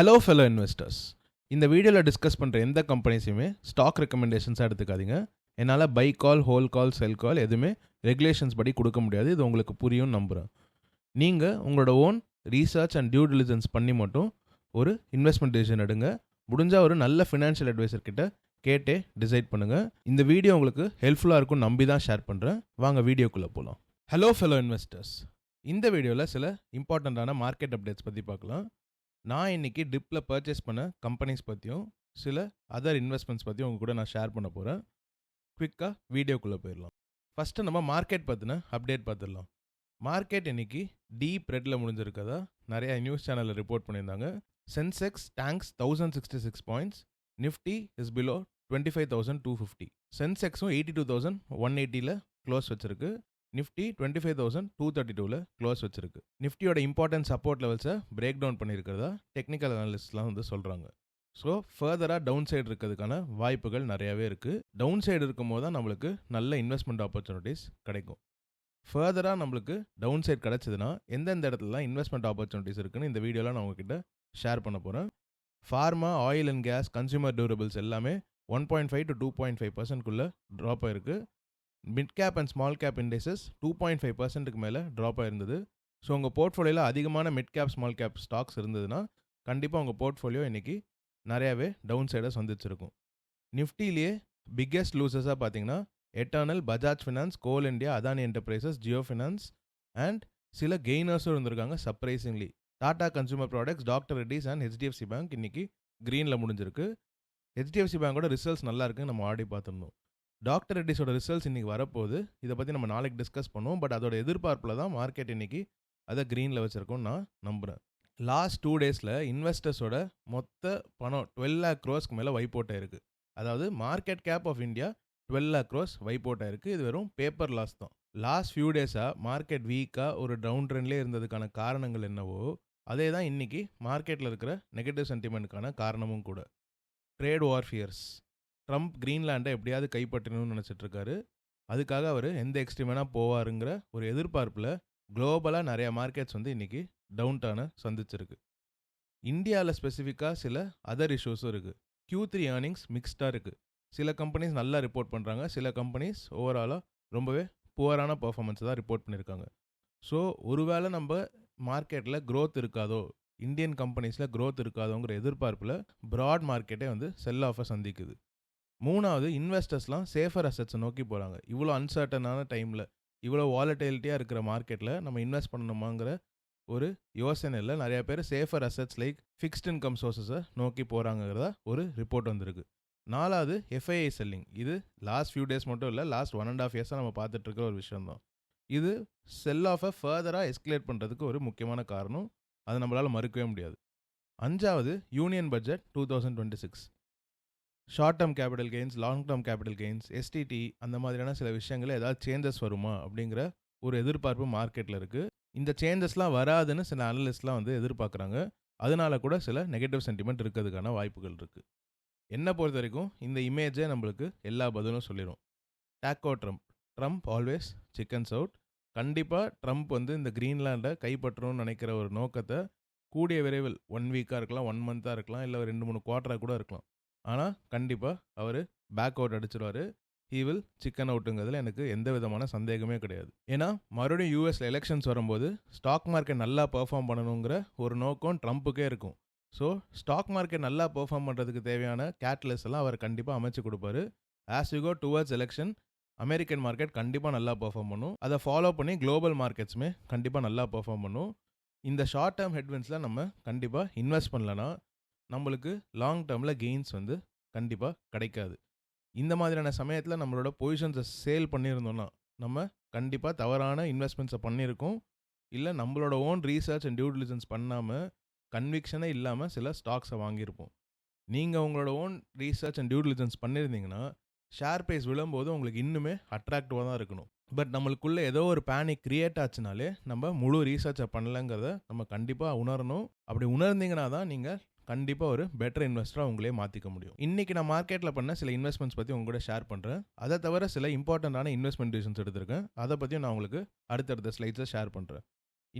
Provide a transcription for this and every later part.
Hello fellow investors இந்த வீடியோவில் discuss பண்ணுற எந்த கம்பெனிஸையுமே ஸ்டாக் ரெக்கமெண்டேஷன்ஸாக எடுத்துக்காதீங்க. என்னால் பை கால் ஹோல் கால் செல் கால் எதுவுமே ரெகுலேஷன்ஸ் படி கொடுக்க முடியாது. இது உங்களுக்கு புரியும் நம்புகிறேன் நீங்கள் உங்களோட own research and due diligence பண்ணி மட்டும் ஒரு இன்வெஸ்ட்மெண்ட் டிசிஷன் எடுங்க. முடிஞ்சால் ஒரு நல்ல ஃபினான்ஷியல் அட்வைசர் கிட்ட கேட்டே டிசைட் பண்ணுங்கள் இந்த வீடியோ உங்களுக்கு ஹெல்ப்ஃபுல்லாக இருக்கும் நம்பி தான் ஷேர் பண்ணுறேன் வாங்க வீடியோக்குள்ளே போகலாம் ஹலோ ஃபெலோ இன்வெஸ்டர்ஸ் இந்த வீடியோவில் சில இம்பார்ட்டண்ட்டான மார்க்கெட் அப்டேட்ஸ் பற்றி பார்க்கலாம். நான் இன்னைக்கு டிப்பில் பர்ச்சேஸ் பண்ண கம்பெனிஸ் பற்றியும் சில அதர் இன்வெஸ்ட்மெண்ட்ஸ் பற்றியும் உங்கள் கூட நான் ஷேர் பண்ண போகிறேன் குவிக்காக வீடியோக்குள்ளே போயிடலாம். ஃபஸ்ட்டு நம்ம மார்க்கெட் பற்றின அப்டேட் பார்த்துடலாம் மார்க்கெட் இன்னைக்கு டீப் ரெட்டில் முடிஞ்சிருக்கதா? நிறைய நியூஸ் சேனலில் ரிப்போர்ட் பண்ணியிருந்தாங்க. Sensex tanks thousand sixty six points Nifty is below twenty five thousand two fifty. சென்செக்ஸும் eighty two thousand one எயிட்டியில் க்ளோஸ் வச்சிருக்கு. Nifty twenty five thousand two thirty டூவில் க்ளோஸ் வச்சிருக்கு. நிஃப்டியோட இம்பார்ட்டன்ட் சப்போர்ட் லெவல்ஸை பிரேக் டவுன் பண்ணியிருக்கிறதா technical அனாலிஸ்ட்லாம் வந்து சொல்கிறாங்க ஸோ ஃபர்தராக டவுன் சைடு இருக்கிறதுக்கான வாய்ப்புகள் நிறையாவே இருக்குது டவுன் சைடு இருக்கும்போது தான் நம்மளுக்கு நல்ல இன்வெஸ்ட்மெண்ட் ஆப்பர்ச்சுனிட்டிஸ் கிடைக்கும். ஃபர்தராக நம்மளுக்கு டவுன் சைடு கிடச்சிதுன்னா எந்தெந்த இடத்துலலாம் இன்வெஸ்ட்மெண்ட் ஆப்பர்ச்சுனிட்டிஸ் இருக்குன்னு இந்த வீடியோவில் நான் உங்ககிட்ட ஷேர் பண்ண போகிறேன் pharma oil and gas consumer durables எல்லாமே one point five to two point five பர்சன்ட்குள்ளே drop ஆயிருக்கு. Mid cap and small cap indexes two point five பர்சன்ட்டுக்கு மேலே ட்ராப் ஆயிருந்தது. ஸோ உங்கள் போர்ட்ஃபோலியோவில் அதிகமான mid cap small cap stocks இருந்ததுன்னா கண்டிப்பாக உங்கள் போர்ட்ஃபோலியோ இன்றைக்கி நிறையாவே டவுன் சைடை சந்திச்சிருக்கும். நிஃப்டிலேயே பிக்கெஸ்ட் லூசஸாக பார்த்தீங்கன்னா Eternal Bajaj Finance Coal India Adani Enterprises Jio Finance and சில கெய்னர்ஸும் இருந்திருக்காங்க surprisingly Tata Consumer Products Doctor Reddy's and HDFC Bank இன்றைக்கி க்ரீனில் முடிஞ்சிருக்கு. ஹெச்டிஎஃப்சி பேங்கோட ரிசல்ட்ஸ் நல்லா இருக்குன்னு நம்ம ஆடி பார்த்துருந்தோம். டாக்டர் ரெட்டிஸோட ரிசல்ட்ஸ் இன்றைக்கி வரப்போகுது. இதை பற்றி நம்ம நாளைக்கு டிஸ்கஸ் பண்ணுவோம். பட் அதோட எதிர்பார்ப்பில் தான் மார்க்கெட் இன்றைக்கி அதை க்ரீனில் வச்சுருக்கோம் நான் நம்புகிறேன் லாஸ்ட் டூ டேஸில் இன்வெஸ்டர்ஸோட மொத்த பணம் டுவெல் லேக் க்ரோஸ்க்கு மேலே வைப் இருக்குது அதாவது market cap of India twelve lakh crores wipe இருக்குது ஆயிருக்கு இது வெறும் பேப்பர் லாஸ் தான். லாஸ்ட் ஃபியூ டேஸாக மார்க்கெட் வீக்காக ஒரு டவுன் ட்ரெண்ட்லேயே இருந்ததுக்கான காரணங்கள் என்னவோ அதே தான் இன்றைக்கி மார்க்கெட்டில் இருக்கிற நெகட்டிவ் சென்டிமெண்ட்டுக்கான காரணமும் கூட. ட்ரேட் வார்ஃபியர்ஸ் ட்ரம்ப் கிரீன்லாண்டை எப்படியாவது கைப்பற்றணும்னு நினச்சிட்டு இருக்காரு அதுக்காக அவர் எந்த எக்ஸ்ட்ரீமனாக போவாருங்கிற ஒரு எதிர்பார்ப்பில் குளோபலாக நிறைய மார்க்கெட்ஸ் வந்து இன்றைக்கி டவுன் டவுனை சந்திச்சிருக்கு. இந்தியாவில் ஸ்பெசிஃபிக்காக சில அதர் இஷ்யூஸும் இருக்குது க்யூ த்ரீ ஏர்னிங்ஸ் மிக்ஸ்டாக இருக்குது சில கம்பெனிஸ் நல்லா ரிப்போர்ட் பண்ணுறாங்க சில கம்பெனிஸ் ஓவராலாக ரொம்பவே புவரான பர்ஃபார்மன்ஸ் தான் ரிப்போர்ட் பண்ணியிருக்காங்க ஸோ ஒருவேளை நம்ம மார்க்கெட்டில் க்ரோத் இருக்காதோ இந்தியன் கம்பெனிஸில் க்ரோத் இருக்காதோங்கிற எதிர்பார்ப்பில் ப்ராட் மார்க்கெட்டே வந்து செல் ஆஃபை சந்திக்குது. மூணாவது இன்வெஸ்டர்ஸ்லாம் சேஃபர் அசட்ஸை நோக்கி போகிறாங்க இவ்வளோ அன்சர்டனான டைமில் இவ்வளோ வாலட்டிலிட்டியாக இருக்கிற மார்க்கெட்டில் நம்ம இன்வெஸ்ட் பண்ணணுமாங்கிற ஒரு யோசனையில் நிறைய பேர் safer assets like fixed income சோர்சஸை நோக்கி போகிறாங்கிறதா ஒரு ரிப்போர்ட் வந்திருக்கு. நாலாவது எஃப்ஐஐ செல்லிங் இது லாஸ்ட் ஃபியூ டேஸ் மட்டும் இல்லை லாஸ்ட் ஒன் அண்ட் ஆஃப் இயர்ஸாக நம்ம பார்த்துட்டு ஒரு விஷயம் தான் இது செல் ஆஃபை ஃபர்தராக எஸ்கலேட் பண்ணுறதுக்கு ஒரு முக்கியமான காரணம். அதை நம்மளால் மறுக்கவே முடியாது. அஞ்சாவது union budget two thousand twenty six short term capital gains long term capital gains STD அந்த மாதிரியான சில விஷயங்களில் ஏதாவது சேஞ்சஸ் வருமா அப்படிங்கிற ஒரு எதிர்பார்ப்பு மார்க்கெட்டில் இருக்குது இந்த சேஞ்சஸ்லாம் வராதுன்னு சில அனலிஸ்ட்லாம் வந்து எதிர்பார்க்குறாங்க. அதனால கூட சில நெகட்டிவ் சென்டிமெண்ட் இருக்கிறதுக்கான வாய்ப்புகள் இருக்குது என்னை பொறுத்த வரைக்கும் இந்த இமேஜே நம்மளுக்கு எல்லா பதிலும் சொல்லிடும் TACO Trump Trump always chickens out கண்டிப்பாக ட்ரம்ப் வந்து இந்த க்ரீன்லாண்டை கைப்பற்றணும்னு நினைக்கிற ஒரு நோக்கத்தை கூடிய விரைவில் ஒன் வீக்காக இருக்கலாம் ஒன் மந்த்தாக இருக்கலாம் இல்லை ரெண்டு மூணு குவார்ட்டராக கூட இருக்கலாம். ஆனால் கண்டிப்பாக அவர் பேக் அவுட் அடிச்சிருவார். ஹீ வில் சிக்கன் அவுட்டுங்கிறதுல எனக்கு எந்த விதமான சந்தேகமே கிடையாது. ஏன்னா மறுபடியும் யூஎஸில் எலெக்ஷன்ஸ் வரும்போது ஸ்டாக் மார்க்கெட் நல்லா பெர்ஃபார்ம் பண்ணணுங்கிற ஒரு நோக்கம் ட்ரம்ப்புக்கே இருக்கும். ஸோ ஸ்டாக் மார்க்கெட் நல்லா பெர்ஃபார்ம் பண்ணுறதுக்கு தேவையான கேட்லஸ் எல்லாம் அவர் கண்டிப்பாக அமைச்சு கொடுப்பாரு. As you go towards election American market கண்டிப்பாக நல்லா பெர்ஃபார்ம் பண்ணும். அதை ஃபாலோ பண்ணி குளோபல் மார்க்கெட்ஸுமே கண்டிப்பாக நல்லா பெர்ஃபார்ம் பண்ணும். இந்த ஷார்ட் டேர்ம் ஹெட்வின்ஸில் நம்ம கண்டிப்பாக இன்வெஸ்ட் பண்ணலன்னா நம்மளுக்கு லாங் டேர்மில் கெயின்ஸ் வந்து கண்டிப்பாக கிடைக்காது. இந்த மாதிரியான சமயத்தில் நம்மளோட பொசிஷன்ஸை சேல் பண்ணியிருந்தோம்னா நம்ம கண்டிப்பாக தவறான இன்வெஸ்ட்மெண்ட்ஸை பண்ணியிருக்கோம். இல்லை நம்மளோட own research and due diligence பண்ணாமல் கன்விக்ஷனே இல்லாமல் சில ஸ்டாக்ஸை வாங்கியிருப்போம். நீங்கள் உங்களோட own research and due diligence பண்ணியிருந்தீங்கன்னா ஷேர் ப்ரைஸ் விழும்போது உங்களுக்கு இன்னுமே அட்ராக்டிவாக தான் இருக்கணும். பட் நம்மளுக்குள்ளே ஏதோ ஒரு பேனிக் க்ரியேட் ஆச்சுனாலே நம்ம முழு ரீசர்ச்சை பண்ணலங்கிறத நம்ம கண்டிப்பாக உணரணும். அப்படி உணர்ந்தீங்கன்னா தான் நீங்கள் கண்டிப்பாக ஒரு பெட்டர் இன்வெஸ்டராக உங்களே மாற்றிக்க முடியும். இன்றைக்கி நான் மார்க்கெட்டில் பண்ண சில இன்வெஸ்ட்மெண்ட்ஸ் பற்றி உங்க கூட ஷேர் பண்ணுறேன் அதை தவிர சில இம்பார்ட்டண்ட்டான இன்வெஸ்ட்மெண்ட் டிசிஷன்ஸ் எடுத்திருக்கேன். அதை பற்றியும் நான் உங்களுக்கு அடுத்தடுத்த ஸ்லைட்ஸை ஷேர் பண்ணுறேன்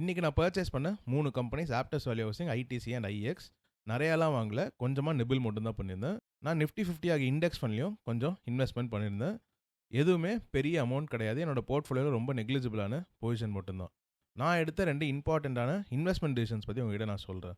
இன்றைக்கி நான் பர்ச்சேஸ் பண்ண மூணு companies Aptus value housing ITC and IX நிறையாலாம் வாங்கல. கொஞ்சமாக நிபிள் மட்டும்தான் பண்ணியிருந்தேன். நான் நிஃப்டி ஃபிஃப்டி ஆகிய இண்டெக்ஸ் ஃபண்ட்லையும் கொஞ்சம் இன்வெஸ்ட்மெண்ட் பண்ணியிருந்தேன். எதுவுமே பெரிய அமௌண்ட் கிடையாது. என்னோட போர்ட்ஃபோலியோவில் ரொம்ப நெக்லிஜிபிளான பொசிஷன் மட்டும்தான். நான் எடுத்த ரெண்டு இம்பார்ட்டண்ட்டான இன்வெஸ்ட்மெண்ட் டிசிஷன்ஸ் பற்றி உங்ககிட்ட நான் சொல்கிறேன்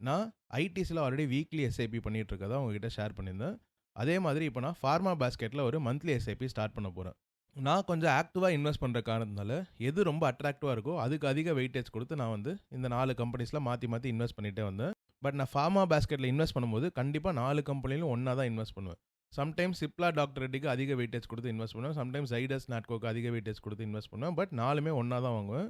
நான் ஐடிஸில் ஆல்ரெடி வீக்லி எஸ்ஐபி பண்ணிகிட்டு இருக்கதா உங்ககிட்ட ஷேர் பண்ணியிருந்தேன். அதே மாதிரி இப்போ நான் ஃபார்மா பாஸ்கெட்டில் ஒரு மந்த்லி எஸ்ஐபி ஸ்டார்ட் பண்ண போகிறேன் நான் கொஞ்சம் ஆக்டிவாக இன்வெஸ்ட் பண்ணுற காரணத்தினால எது ரொம்ப அட்ராக்டிவாக இருக்கோ அதுக்கு அதிக வெயிட்டேஜ் கொடுத்து நான் வந்து இந்த நாலு கம்பெனிஸில் மாற்றி மாற்றி இன்வெஸ்ட் பண்ணிகிட்டே வந்தேன். பட் நான் ஃபார்மா பாஸ்கெட்டில் இன்வெஸ்ட் பண்ணும்போது கண்டிப்பாக நாலு கம்பெனிலும் ஒன்றா தான் இன்வெஸ்ட் பண்ணுவேன். சம்டைம்ஸ் சிப்லா டாக்டர் ரெட்டிக்கு அதிக வெயிட்டேஜ் கொடுத்து இன்வெஸ்ட் பண்ணுவேன். சம்டைம்ஸ் ஐடஸ் நாட்கோக்கு அதிக வெயிட்டேஜ் கொடுத்து இன்வெஸ்ட் பண்ணுவேன். பட் நாலுமே ஒன்றா தான் வாங்குவேன்.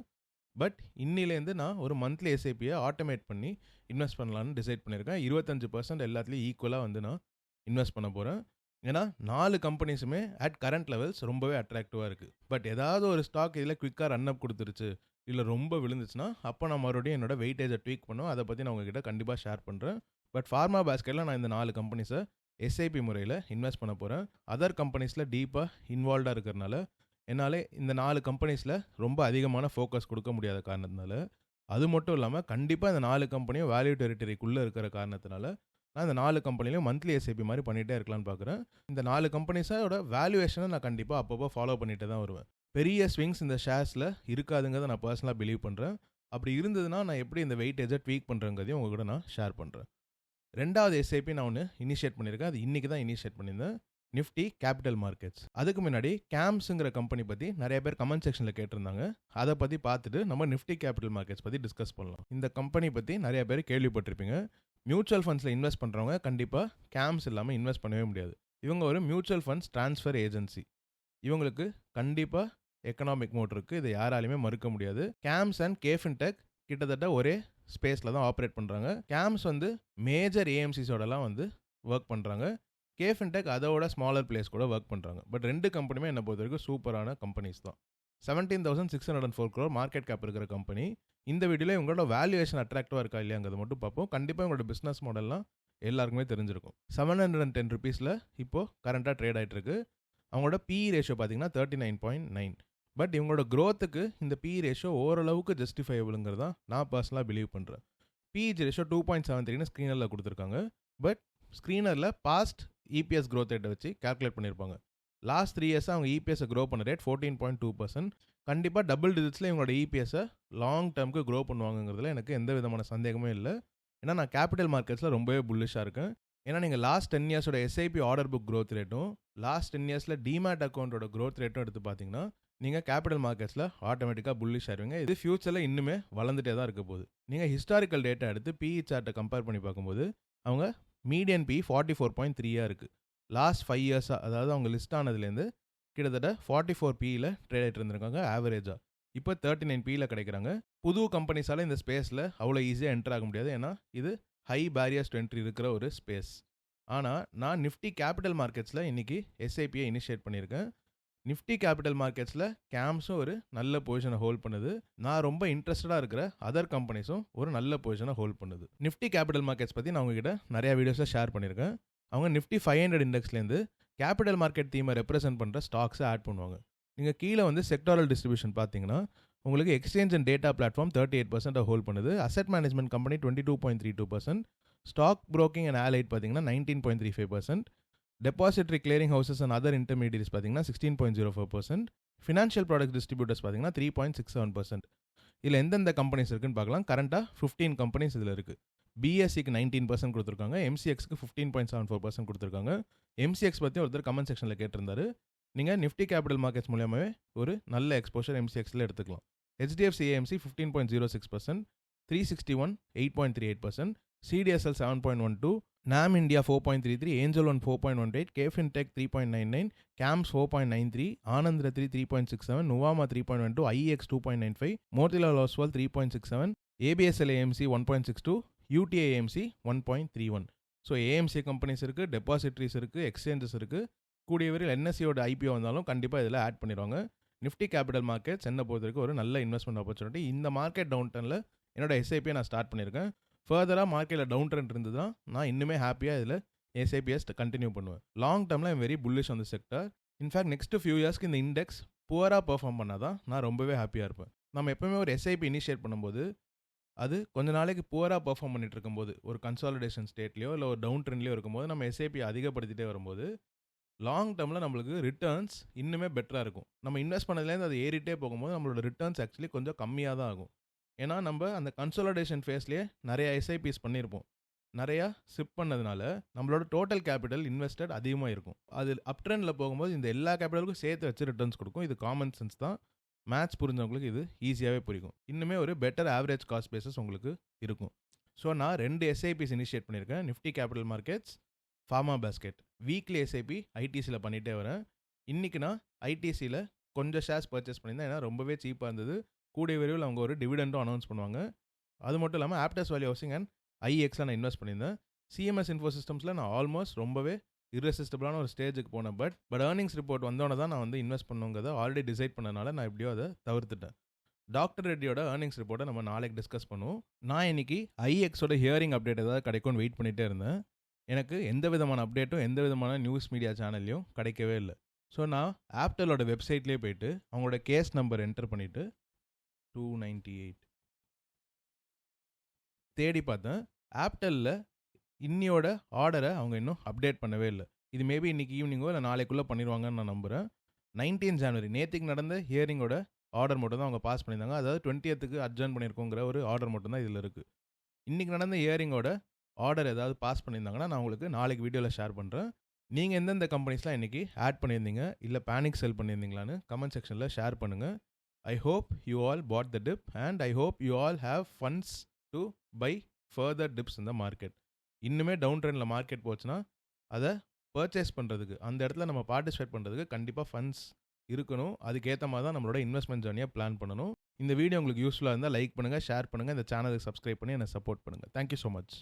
பட் இன்னிலேருந்து நான் ஒரு மந்த்லி எஸ்ஐபியை ஆட்டோமேட் பண்ணி இன்வெஸ்ட் பண்ணலான்னு டிசைட் பண்ணியிருக்கேன் இருபத்தஞ்சு பர்சன்ட் எல்லாத்துலேயும் ஈக்குவலாக வந்து நான் இன்வெஸ்ட் பண்ண போகிறேன் ஏன்னா நாலு கம்பெனிஸுமே அட் கரண்ட் லெவல்ஸ் ரொம்பவே அட்ராக்டிவாக இருக்குது பட் ஏதாவது ஒரு ஸ்டாக் இதில் குயிக்காக ரன் அப் கொடுத்துருச்சு இல்லை ரொம்ப விழுந்துச்சுன்னா அப்போ நான் மறுபடியும் என்னோடய வெயிட்டேஜை ட்வீக் பண்ணும். அதை பற்றி நான் உங்ககிட்ட கண்டிப்பாக ஷேர் பண்ணுறேன் பட் ஃபார்மா பேஸ்கெட்டில் நான் இந்த நாலு கம்பெனிஸை எஸ்ஐபி முறையில் இன்வெஸ்ட் பண்ண போகிறேன் அதர் கம்பெனிஸில் டீப்பாக இன்வால்வ்டாக இருக்கிறனால என்னால் இந்த நாலு கம்பெனிஸில் ரொம்ப அதிகமான ஃபோக்கஸ் கொடுக்க முடியாத காரணத்தினால அது மட்டும் இல்லாமல் கண்டிப்பாக இந்த நாலு கம்பெனியும் வேல்யூ டெரிட்டரிக்குள்ளே இருக்கிற காரணத்தினால நான் இந்த நாலு கம்பெனிலையும் மந்த்லி எஸ்ஐபி மாதிரி பண்ணிகிட்டே இருக்கலாம்னு பார்க்குறேன் இந்த நாலு கம்பெனிஸோட வேல்யூவேஷனை நான் கண்டிப்பாக அப்பப்போ ஃபாலோ பண்ணிட்டு தான் வருவேன். பெரிய ஸ்விங்ஸ் இந்த ஷேர்ஸில் இருக்காதுங்கிறத நான் பர்சனலாக பிலீவ் பண்ணுறேன் அப்படி இருந்ததுன்னா நான் எப்படி இந்த வெயிட்டேஜை ட்வீக் பண்ணுறேங்கிறதையும் உங்கள் கூட நான் ஷேர் பண்ணுறேன் ரெண்டாவது எஸ்ஐபி நான் ஒன்று இனிஷியேட் பண்ணியிருக்கேன். அது இன்றைக்கி தான் இனிஷியேட் பண்ணியிருந்தேன். Nifty capital markets. அதுக்கு முன்னாடி கேம்ஸுங்கிற கம்பெனி பற்றி நிறைய பேர் கமெண்ட் செக்ஷனில் கேட்டிருந்தாங்க. அதை பற்றி பார்த்துட்டு நம்ம நிஃப்டி கேபிட்டல் மார்க்கெட்ஸ் பற்றி டிஸ்கஸ் பண்ணலாம். இந்த கம்பெனி பற்றி நிறைய பேர் கேள்விப்பட்டிருப்பீங்க. மியூச்சுவல் ஃபண்ட்ஸில் இன்வெஸ்ட் பண்ணுறவங்க கண்டிப்பாக கேம்ஸ் இல்லாமல் இன்வெஸ்ட் பண்ணவே முடியாது. இவங்க ஒரு மியூச்சுவல் ஃபண்ட்ஸ் ட்ரான்ஸ்ஃபர் ஏஜென்சி. இவங்களுக்கு கண்டிப்பாக எக்கனாமிக் மோட் இருக்குது இதை யாராலையுமே மறுக்க முடியாது. கேம்ஸ் அண்ட் கேஃபின்டெக் கிட்டத்தட்ட ஒரே ஸ்பேஸில் தான் ஆப்ரேட் பண்ணுறாங்க கேம்ஸ் வந்து மேஜர் ஏஎம்சிஸோடலாம் வந்து ஒர்க் பண்ணுறாங்க கேஃபின்டெக் அதோட ஸ்மாலர் பிளேஸ் கூட ஒர்க் பண்ணுறாங்க பட் ரெண்டு கம்பெனியுமே என்னை பொறுத்த வரைக்கும் சூப்பரான கம்பெனிஸ் தான். Seventeen thousand six hundred and four crore market cap இருக்கிற கம்பெனி இந்த வீடியோவில் உங்களோட வேல்யூவேஷன் அட்ராக்டிவாக இருக்கா இல்லையாங்கிறத மட்டும் பார்ப்போம். கண்டிப்பாக உங்களோட பிஸ்னஸ் மாடல்லாம் எல்லாருக்குமே தெரிஞ்சிருக்கும். செவன் ஹண்ட்ரட் அண்ட் டென் ருபீஸில் இப்போது கரண்ட்டாக ட்ரேட் ஆகிட்டு இருக்கு அவங்களோட பிஇ ரேஷியோ பார்த்தீங்கன்னா thirty nine point nine but இவங்களோட க்ரோத்துக்கு இந்த பிஇ ரேஷியோ ஓரளவுக்கு ஜஸ்டிஃபைபிளுங்கிறது தான் நான் பர்சனலாக பிலீவ் பண்ணுறேன் PEG ratio two point seven த்ரீனு ஸ்க்ரீனரில் கொடுத்துருக்காங்க. பட் ஸ்க்ரீனரில் பாஸ்ட் இபிஎஸ் க்ரோத் ரேட்டை வச்சு கால்குலேட் பண்ணியிருப்பாங்க லாஸ்ட் த்ரீ இயர்ஸாக அவங்க இபிஎஸ்ஸை க்ரோ பண்ண rate fourteen point two percent கண்டிப்பாக டபுள் டிஜிட்ஸில் இவங்களோட இபிஎஸ்ஸை லாங் டேர்முக்கு க்ரோ பண்ணுவாங்கங்கிறதுல எனக்கு எந்த விதமான சந்தேகமே இல்லை. ஏன்னா நான் கேபிட்டல் மார்க்கெட்ஸில் ரொம்பவே புல்லிஷாக இருக்கேன். ஏன்னா நீங்கள் லாஸ்ட் டென் இயர்ஸோட எஸ்ஐபி ஆர்டர் புக் க்ரோத் ரேட்டும் லாஸ்ட் டென் இயர்ஸில் டிமேட் அக்கௌண்ட்டோட க்ரோத் ரேட்டும் எடுத்து பார்த்தீங்கன்னா நீங்கள் கேபிட்டல் மார்க்கெட்ஸில் ஆட்டோமேட்டிக்காக புல்லிஷ் ஆயிருவீங்க இது ஃபியூச்சரில் இன்னுமே வளர்ந்துட்டே தான் இருக்க போகுது. நீங்கள் ஹிஸ்டாரிக்கல் டேட்டா எடுத்து பிஇ சார்ட்டை கம்பேர் பண்ணி பார்க்கும்போது அவங்க median P forty four point த்ரீயாக இருக்குது லாஸ்ட் ஃபைவ் இயர்ஸாக அதாவது அவங்க லிஸ்ட் ஆனதுலேருந்து கிட்டத்தட்ட ஃபார்ட்டி ஃபோர் பியில் ட்ரேட் ஆகிட்டு இருந்திருக்காங்க ஆவரேஜாக இப்போ தேர்ட்டி நைன் பியில் கிடைக்கிறாங்க. புது கம்பெனிஸால் இந்த ஸ்பேஸில் அவ்வளோ ஈஸியாக என்டர் ஆக முடியாது. ஏன்னா இது ஹை பேரியர்ஸ் டு என்ட்ரி இருக்கிற ஒரு ஸ்பேஸ் ஆனால் நான் நிஃப்டி கேபிட்டல் மார்க்கெட்ஸில் இன்றைக்கி எஸ்ஐபியை இனிஷியேட் பண்ணியிருக்கேன். நிஃப்டி கேபிட்டல் மார்க்கெட்ஸில் கேம்ஸும் ஒரு நல்ல பொசிஷனை ஹோல்ட் பண்ணுது. நான் ரொம்ப இன்ட்ரெஸ்டடாக இருக்கிற அதர் கம்பெனிஸும் ஒரு நல்ல பொசிஷனை ஹோல்ட் பண்ணுது. நிஃப்டி கேபிட்டல் மார்க்கெட்ஸ் பற்றி நான் உங்ககிட்ட நிறைய வீடியோஸில் ஷேர் பண்ணியிருக்கேன். அவங்க நிஃப்டி ஃபைவ் ஹண்ட்ரட் இண்டெக்ஸ்லேருந்து கேபிட்டல் மார்க்கெட் தீமை ரெப்ரசென்ட் பண்ணுற ஸ்டாக்ஸை ஆட் பண்ணுவாங்க. நீங்கள் கீழே வந்து செக்டாரல் டிஸ்ட்ரிபியூஷன் பார்த்தீங்கன்னா உங்களுக்கு exchange and data platform thirty eight percent hold பண்ணுது. Asset management company twenty two point three two percent stock broking and allied பார்த்தீங்கன்னா nineteen point three five percent depository clearing houses and other intermediaries பார்த்தீங்கன்னா sixteen point zero four percent financial product distributors பார்த்தீங்கன்னா three point six seven percent இதில் எந்தெந்த companies இருக்குன்னு பார்க்கலாம். கரண்ட்டாக fifteen companies இதில் இருக்குது பிஎஸ்சிக்கு நைன்டீன் பர்சன்ட் கொடுத்துருக்காங்க. எம்சிஎக்ஸ்க்கு fifteen point seven four percent கொடுத்துருக்காங்க. எம்சிஎக்ஸ் பற்றி ஒருத்தர் கமெண்ட் செக்ஷனில் கேட்டிருந்தாரு. நீங்கள் நிஃப்டி கேபிட்டல் மார்க்கெட்ஸ் மூலியமாகவே ஒரு நல்ல எக்ஸ்போஷர் எம்சிஎக்ஸில் எடுத்துக்கலாம். HDFC AMC fifteen point zero six percent three sixty one eight point three eight percent CDSL seven point one two NAM India four point three three Angel one four point one eight KFin tech three point nine nine CAMS four point nine three Anand Rathi three point six seven Nuvama three point one two IX two point nine five Motilal Oswal three point six seven ABSL AMC one point six two UTI AMC one point three one so AMC companies இருக்குது depositories இருக்குது exchanges இருக்குது கூடிய வரையில் என்எஸ்சியோட IPO வந்தாலும் கண்டிப்பாக இதில் add பண்ணிடுவாங்க. Nifty capital market Chennai பொறுத்த வரைக்கும் ஒரு நல்ல இன்வெஸ்ட்மெண்ட் ஆப்பர்ச்சுனிட்டி இந்த மார்க்கெட் டவுன் டர்னில் என்னோட எஸ்ஐபியை நான் ஸ்டார்ட் பண்ணியிருக்கேன். ஃபர்தராக மார்க்கெட்டில் டவுன் ட்ரெண்ட் இருந்து தான் நான் இன்னுமே ஹாப்பியாக இதில் எஸ்ஐபிஎஸ் கண்டினியூ பண்ணுவேன். லாங் டேர்மில் ஐம் வெரி புல்லிஷ் அந்த sector in fact next few இயர்ஸ்க்கு இந்த இண்டெக்ஸ் புவராக பெர்ஃபார்ம் பண்ணால் தான் நான் ரொம்பவே ஹாப்பியாக இருப்பேன். நம்ம எப்போவுமே ஒரு எஸ்ஐபி இனிஷியேட் பண்ணும்போது அது கொஞ்ச நாளைக்கு புவராக பெர்ஃபார்ம் பண்ணிட்டு இருக்கும்போது ஒரு கன்சாலிடேஷன் ஸ்டேட்லையோ இல்லை ஒரு டவுன் ட்ரெண்ட்லையோ இருக்கும்போது நம்ம எஸ்ஐபி அதிகப்படுத்திட்டே வரும்போது லாங் டேர்மில் நம்மளுக்கு ரிட்டர்ன்ஸ் இன்னுமே பெட்டராக இருக்கும். நம்ம இன்வெஸ்ட் பண்ணதுலேருந்து அது ஏறிட்டே போகும்போது நம்மளோட ரிட்டர்ன்ஸ் ஆக்சுவலி கொஞ்சம் கம்மியாக தான் ஆகும். ஏன்னா நம்ம அந்த கன்சோலடேஷன் ஃபேஸ்லேயே நிறைய எஸ்ஐபிஸ் பண்ணியிருப்போம் நிறையா சிப் பண்ணதுனால நம்மளோட டோட்டல் கேபிட்டல் இன்வெஸ்டட் அதிகமாக இருக்கும். அது அப் ட்ரெண்டில் போகும்போது இந்த எல்லா கேபிட்டலுக்கும் சேர்த்து வச்சு ரிட்டர்ன்ஸ் கொடுக்கும். இது காமன் சென்ஸ் தான். மேட்ச் புரிஞ்சவங்களுக்கு இது ஈஸியாகவே புரியும். இன்னுமே ஒரு பெட்டர் ஆவரேஜ் காஸ்ட் பேசஸ் உங்களுக்கு இருக்கும். ஸோ நான் ரெண்டு எஸ்ஐபிஸ் இனிஷியேட் பண்ணியிருக்கேன். Nifty capital markets pharma basket weekly SIP ஐடிசியில் பண்ணிகிட்டே வரேன். இன்றைக்கி நான் ஐடிசியில் கொஞ்சம் ஷேர்ஸ் பர்ச்சேஸ் பண்ணியிருந்தேன். ஏன்னா ரொம்பவே சீப்பாக இருந்தது. கூடிய விரைவில் அவங்க ஒரு டிவிடெண்டும் அனௌன்ஸ் பண்ணுவாங்க. அது மட்டும் இல்லாமல் ஆப்டஸ் வேல்யூ ஹவுசிங் அண்ட் ஐஎக்ஸாக நான் இன்வெஸ்ட் பண்ணியிருந்தேன். சிஎம்எஸ் இன்ஃபோ சிஸ்டம்ஸில் நான் ஆல்மோஸ்ட் ரொம்பவே irresistible-ஆன ஒரு ஸ்டேஜுக்கு போனேன். பட் பட் ஏர்னிங்ஸ் ரிப்போர்ட் வந்தோடனே தான் நான் வந்து இன்வெஸ்ட் பண்ணுங்கிறத ஆல்ரெடி டிசைட் பண்ணனால நான் எப்படியோ அதை தவிர்த்துட்டேன். டாக்டர் ரெட்டியோட ஏர்னிங்ஸ் ரிப்போர்ட்டை நம்ம நாளைக்கு டிஸ்கஸ் பண்ணுவோம். நான் இன்னைக்கு ஐஎக்ஸோட ஹியரிங் அப்டேட் ஏதாவது கிடைக்கும்னு வெயிட் பண்ணிகிட்டே இருந்தேன். எனக்கு எந்த விதமான அப்டேட்டும் எந்த விதமான நியூஸ் மீடியா சேனல்லையும் கிடைக்கவே இல்லை. ஸோ நான் ஆப்டலோட வெப்சைட்லேயே போயிட்டு அவங்களோட கேஸ் நம்பர் என்டர் பண்ணிவிட்டு டூ நைன்டி எயிட் தேடி பார்த்தேன். ஆப்டலில் இன்னியோட ஆர்டரை அவங்க இன்னும் அப்டேட் பண்ணவே இல்லை. இது மேபி இன்னைக்கு ஈவினிங்கோ இல்லை நாளைக்குள்ளே பண்ணிடுவாங்கன்னு நான் நம்புகிறேன் நைன்டீன் ஜனவரி நேற்றுக்கு நடந்த ஹியரிங்கோட ஆர்டர் மட்டும் தான் அவங்க பாஸ் பண்ணியிருந்தாங்க. அதாவது டுவெண்ட்டியத்துக்கு அட்ஜாயின் பண்ணியிருக்கோங்கிற ஒரு ஆர்டர் மட்டும்தான் இதில் இருக்குது இன்றைக்கி நடந்த ஹியரிங்கோட ஆர்டர் ஏதாவது பாஸ் பண்ணியிருந்தாங்கன்னா நான் உங்களுக்கு நாளைக்கு வீடியோவில் ஷேர் பண்ணுறேன் நீங்கள் எந்தெந்த கம்பெனிஸ்லாம் இன்றைக்கி ஆட் பண்ணியிருந்தீங்க? இல்லை பேனிக் செல் பண்ணியிருந்தீங்களான்னு கமெண்ட் செக்ஷனில் ஷேர் பண்ணுங்கள் I hope you all bought the dip and I hope you all have funds to buy further dips இந்த மார்க்கெட் இன்னுமே டவுன் ட்ரெண்டில் மார்க்கெட் போச்சுன்னா அதை பர்ச்சேஸ் பண்ணுறதுக்கு அந்த இடத்துல நம்ம பார்ட்டிசிபேட் பண்ணுறதுக்கு கண்டிப்பாக ஃபண்ட்ஸ் இருக்கணும். அதுக்கேற்ற மாதிரி தான் நம்மளோட இன்வெஸ்ட்மெண்ட் ஜர்னியை பிளான் பண்ணணும். இந்த வீடியோ உங்களுக்கு யூஸ்ஃபுல்லாக இருந்தால் லைக் பண்ணுங்கள் ஷேர் பண்ணுங்கள் இந்த சேனலுக்கு சப்ஸ்கிரைப் பண்ணி என்னை சப்போர்ட் பண்ணுங்கள் தேங்க்யூ ஸோ மச்